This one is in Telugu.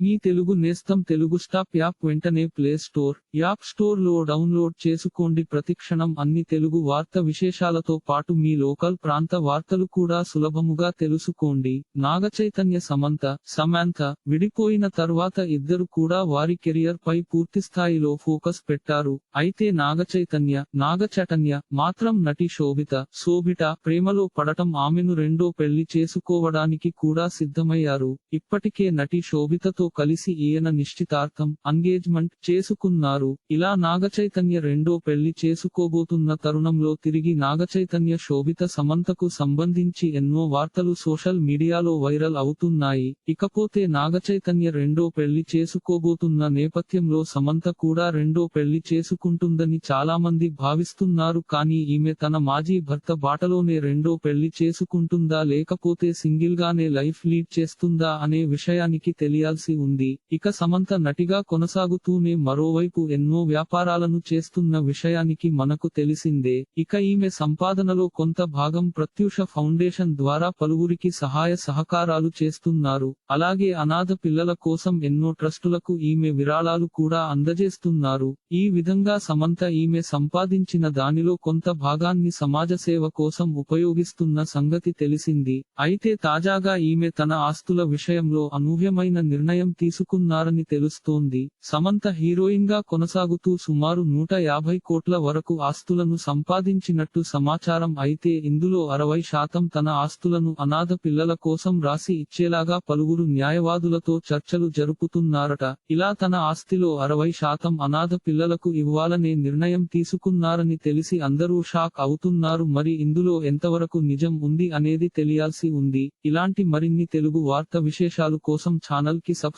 మీ తెలుగు నేస్తం తెలుగు స్టాప్ యాప్ వెంటనే ప్లే స్టోర్ యాప్ స్టోర్లో డౌన్లోడ్ చేసుకోండి. ప్రతిక్షణం అన్ని తెలుగు వార్త విశేషాలతో పాటు మీ లోకల్ ప్రాంత వార్తలు కూడా సులభముగా తెలుసుకోండి. నాగచైతన్య సమంత సమాంత విడిపోయిన తర్వాత ఇద్దరు కూడా వారి కెరియర్ పై పూర్తి స్థాయిలో ఫోకస్ పెట్టారు. అయితే నాగచైతన్య నాగచటన్య మాత్రం నటి శోభిత శోభిట ప్రేమలో పడటం ఆమెను రెండో పెళ్ళి చేసుకోవడానికి కూడా సిద్ధమయ్యారు. ఇప్పటికే నటి శోభితతో కలిసి ఈయన నిశ్చితార్థం ఎంగేజ్మెంట్ చేసుకున్నారు. ఇలా నాగచైతన్య రెండో పెళ్ళి చేసుకోబోతున్న తరుణంలో తిరిగి నాగచైతన్య శోభిత సమంతకు సంబంధించి ఎన్నో వార్తలు సోషల్ మీడియాలో వైరల్ అవుతున్నాయి. ఇకపోతే నాగచైతన్య రెండో పెళ్ళి చేసుకోబోతున్న నేపథ్యంలో సమంత కూడా రెండో పెళ్ళి చేసుకుంటుందని చాలా మంది భావిస్తున్నారు. కానీ ఈమె తన మాజీ భర్త బాటలోనే రెండో పెళ్ళి చేసుకుంటుందా లేకపోతే సింగిల్ గానే లైఫ్ లీడ్ చేస్తుందా అనే విషయానికి తెలియాల్సి ఉంది. ఇక సమంత నటిగా కొనసాగుతూనే మరోవైపు ఎన్నో వ్యాపారాలను చేస్తున్న విషయానికి మనకు తెలిసిందే. ఇక ఈమె సంపాదనలో కొంత భాగం ప్రత్యూష ఫౌండేషన్ ద్వారా పలువురికి సహాయ సహకారాలు చేస్తున్నారు. అలాగే అనాథ పిల్లల కోసం ఎన్నో ట్రస్టులకు ఈమె విరాళాలు కూడా అందజేస్తున్నారు. ఈ విధంగా సమంత ఈమె సంపాదించిన దానిలో కొంత భాగాన్ని సమాజ సేవ కోసం ఉపయోగిస్తున్న సంగతి తెలిసింది. అయితే తాజాగా ఈమె తన ఆస్తుల విషయంలో అనూహ్యమైన నిర్ణయం తీసుకున్నారని తెలుస్తోంది. సమంత హీరోయిన్గా కొనసాగుతూ సుమారు నూట యాభై కోట్ల వరకు ఆస్తులను సంపాదించినట్టు సమాచారం అయితే ఇందులో అరవై శాతం తన ఆస్తులను అనాథ పిల్లల కోసం రాసి ఇచ్చేలాగా పలువురు న్యాయవాదులతో చర్చలు జరుపుతున్నారట. ఇలా తన ఆస్తిలో అరవై శాతం అనాథ పిల్లలకు ఇవ్వాలనే నిర్ణయం తీసుకున్నారని తెలిసి అందరూ షాక్ అవుతున్నారు. మరి ఇందులో ఎంతవరకు నిజం ఉంది అనేది తెలియాల్సి ఉంది. ఇలాంటి మరిన్ని తెలుగు వార్త విశేషాలు కోసం ఛానల్కి సబ్స్క్రైబ్